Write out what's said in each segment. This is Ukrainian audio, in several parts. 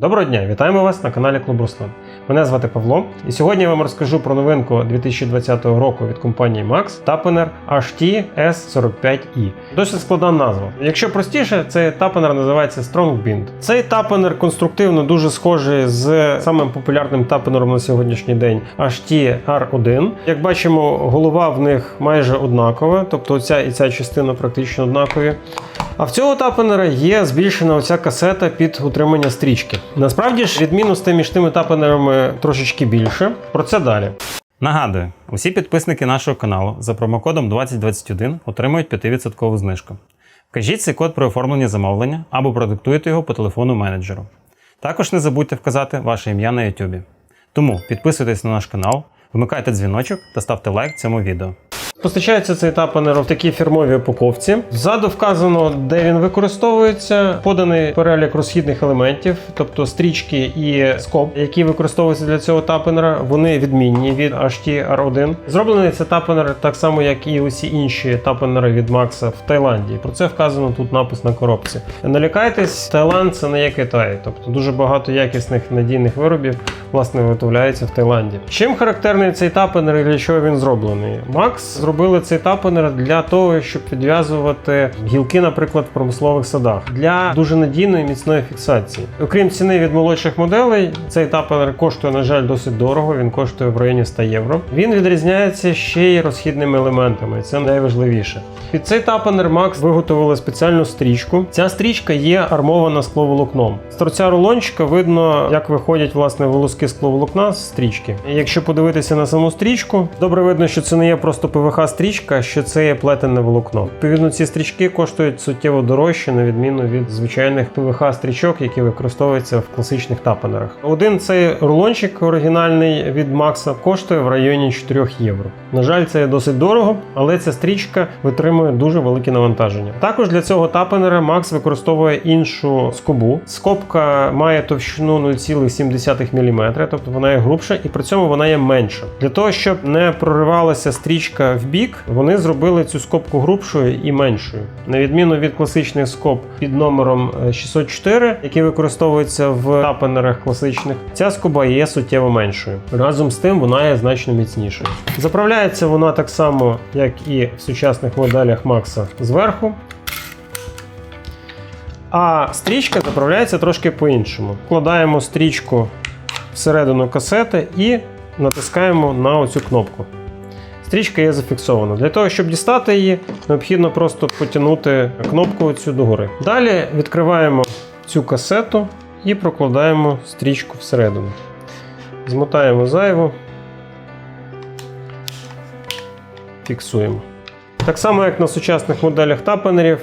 Доброго дня, вітаємо вас на каналі Клуб Руслан. Мене звати Павло, і сьогодні я вам розкажу про новинку 2020 року від компанії Max Tapener HT S45i. Досить складна назва. Якщо простіше, цей тапенер називається Strong Bind. Цей тапенер конструктивно дуже схожий з самим популярним тапенером на сьогоднішній день HT R1. Як бачимо, голова в них майже однакова, тобто ця і ця частина практично однакові. А в цього тапенера є збільшена оця касета під утримання стрічки. Насправді ж відмінностей між тими тапенерами трошечки більше. Про це далі. Нагадую, усі підписники нашого каналу за промокодом 2021 отримують 5% знижку. Вкажіть цей код при оформленні замовлення або продиктуйте його по телефону менеджеру. Також не забудьте вказати ваше ім'я на YouTube. Тому підписуйтесь на наш канал, вмикайте дзвіночок та ставте лайк цьому відео. Постачається цей тапенер в такій фірмовій упаковці. Ззаду вказано, де він використовується, поданий перелік розхідних елементів, тобто стрічки і скоб, які використовуються для цього тапенера. Вони відмінні від HT R1. Зроблений цей тапенер так само, як і усі інші тапенери від Макса в Таїланді. Про це вказано тут напис на коробці. Не лякайтесь, Таїланд це не є Китай, тобто дуже багато якісних надійних виробів власне виготовляється в Таїланді. Чим характерний цей тапенер і для чого він зроблений? Макс зробили цей тапенер для того, щоб підв'язувати гілки, наприклад, в промислових садах для дуже надійної міцної фіксації. Окрім ціни від молодших моделей, цей тапенер коштує, на жаль, досить дорого. Він коштує в районі 100 євро. Він відрізняється ще й розхідними елементами. Це найважливіше. Під цей тапенер Макс виготовили спеціальну стрічку. Ця стрічка є армована скловолокном. З торця рулончика видно, як виходять власне волоски скловолокна з стрічки. Якщо подивитися на саму стрічку, добре видно, що це не є просто ПВХ стрічка, що це є плетене волокно. Відповідно, ці стрічки коштують суттєво дорожче, на відміну від звичайних ПВХ стрічок, які використовуються в класичних тапенерах. Один цей рулончик оригінальний від Макса коштує в районі 4 євро. На жаль, це досить дорого, але ця стрічка витримує дуже велике навантаження. Також для цього тапенера Макс використовує іншу скобу. Скобка має товщину 0,7 мм, тобто вона є грубша, і при цьому вона є менша. Для того, щоб не проривалася стрічка в бік, вони зробили цю скобку грубшою і меншою. На відміну від класичних скоб під номером е, 604, які використовуються в тапенерах класичних, ця скоба є суттєво меншою. Разом з тим вона є значно міцнішою. Заправляється вона так само, як і в сучасних моделях Макса зверху. А стрічка заправляється трошки по-іншому. Вкладаємо стрічку всередину касети і натискаємо на оцю кнопку. Стрічка є зафіксована. Для того, щоб дістати її, необхідно просто потягнути кнопку цю догори. Далі відкриваємо цю касету і прокладаємо стрічку всередину. Змотаємо зайву, фіксуємо. Так само, як на сучасних моделях тапенерів,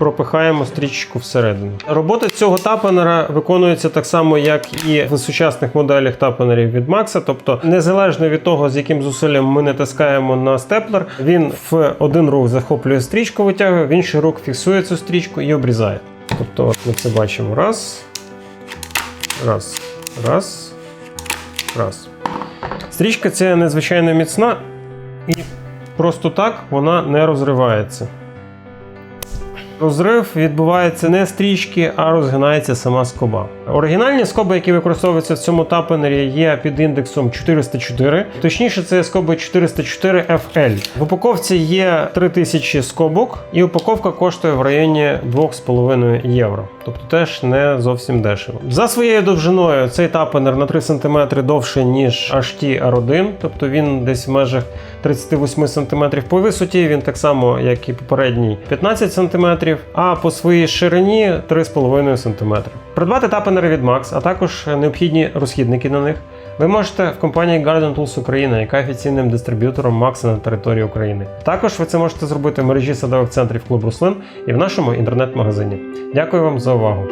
пропихаємо стрічку всередину. Робота цього тапенера виконується так само, як і в сучасних моделях тапенерів від Макса. Тобто, незалежно від того, з яким зусиллям ми натискаємо на степлер, він в один рух захоплює стрічку, витягує, в інший рух фіксує цю стрічку і обрізає. Тобто, от ми це бачимо раз, раз, раз, раз. Стрічка ця надзвичайно міцна і просто так вона не розривається. Розрив відбувається не стрічки, а розгинається сама скоба. Оригінальні скоби, які використовуються в цьому тапенері, є під індексом 404. Точніше, це скоби 404 FL. В упаковці є 3000 скобок, і упаковка коштує в районі 2,5 євро. Тобто теж не зовсім дешево. За своєю довжиною цей тапенер на 3 см довше, ніж HT R1, тобто він десь в межах 38 см. По висоті він так само, як і попередній, 15 см, а по своїй ширині 3,5 см. Придбати тапенери від Max, а також необхідні розхідники на них. Ви можете в компанії Garden Tools Україна, яка є офіційним дистриб'ютором Max на території України. Також ви це можете зробити в мережі садових центрів Клуб Руслин і в нашому інтернет-магазині. Дякую вам за увагу.